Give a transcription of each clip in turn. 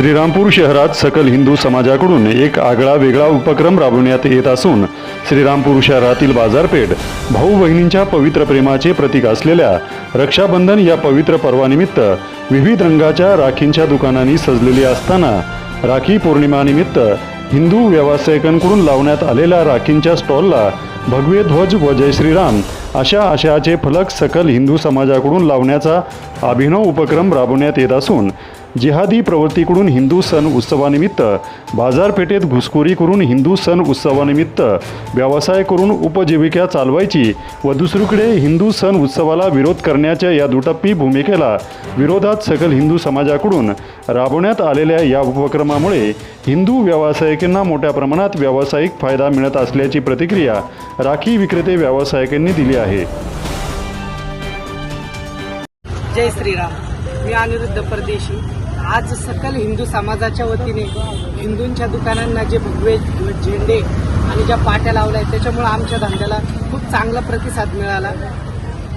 श्रीरामपूर शहरात सकल हिंदू समाजाकडून एक आगळा वेगळा उपक्रम राबवण्यात येत असून श्रीरामपूर शहरातील बाजारपेठ भाऊ बहिणींच्या पवित्र प्रेमाचे प्रतीक असलेल्या रक्षाबंधन या पवित्र पर्वानिमित्त विविध रंगाच्या राखींच्या दुकानांनी सजलेली असताना राखी पौर्णिमानिमित्त हिंदू व्यावसायिकांकडून लावण्यात आलेल्या राखींच्या स्टॉलला भगवे ध्वज व जय श्रीराम अशा आशयाचे फलक सकल हिंदू समाजाकडून लावण्याचा अभिनव उपक्रम राबवण्यात येत असून जिहादी प्रवृत्तीकडून हिंदू सण उत्सवानिमित्त बाजारपेठेत घुसखोरी करून हिंदू सण उत्सवानिमित्त व्यवसाय करून उपजीविका चालवायची व दुसरीकडे हिंदू सण उत्सवाला विरोध करण्याच्या या दुटप्पी भूमिकेला विरोधात सकल हिंदू समाजाकडून राबवण्यात आलेल्या या उपक्रमामुळे हिंदू व्यावसायिकांना मोठ्या प्रमाणात व्यावसायिक फायदा मिळत असल्याची प्रतिक्रिया राखी विक्रेते व्यावसायिकांनी दिली आहे. जय श्रीराम. मी अनिरुद्ध परदेशी. आज सकल हिंदू समाजाच्या वतीने हिंदूंच्या दुकानांना जे भगवे झेंडे आणि ज्या पाट्या लावल्या आहेत त्याच्यामुळं आमच्या धंद्याला खूप चांगला प्रतिसाद मिळाला.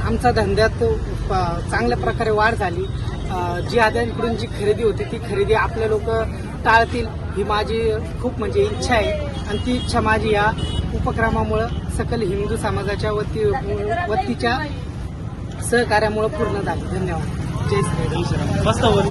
आमचा धंद्यात चांगल्या प्रकारे वाढ झाली. जी आद्यांकडून जी खरेदी होती ती खरेदी आपले लोक टाळतील ही माझी खूप म्हणजे इच्छा आहे. आणि ती इच्छा माझी या उपक्रमामुळं सकल हिंदू समाजाच्या वती वतीच्या सहकार्यामुळं पूर्ण झाली. धन्यवाद. जय मस्त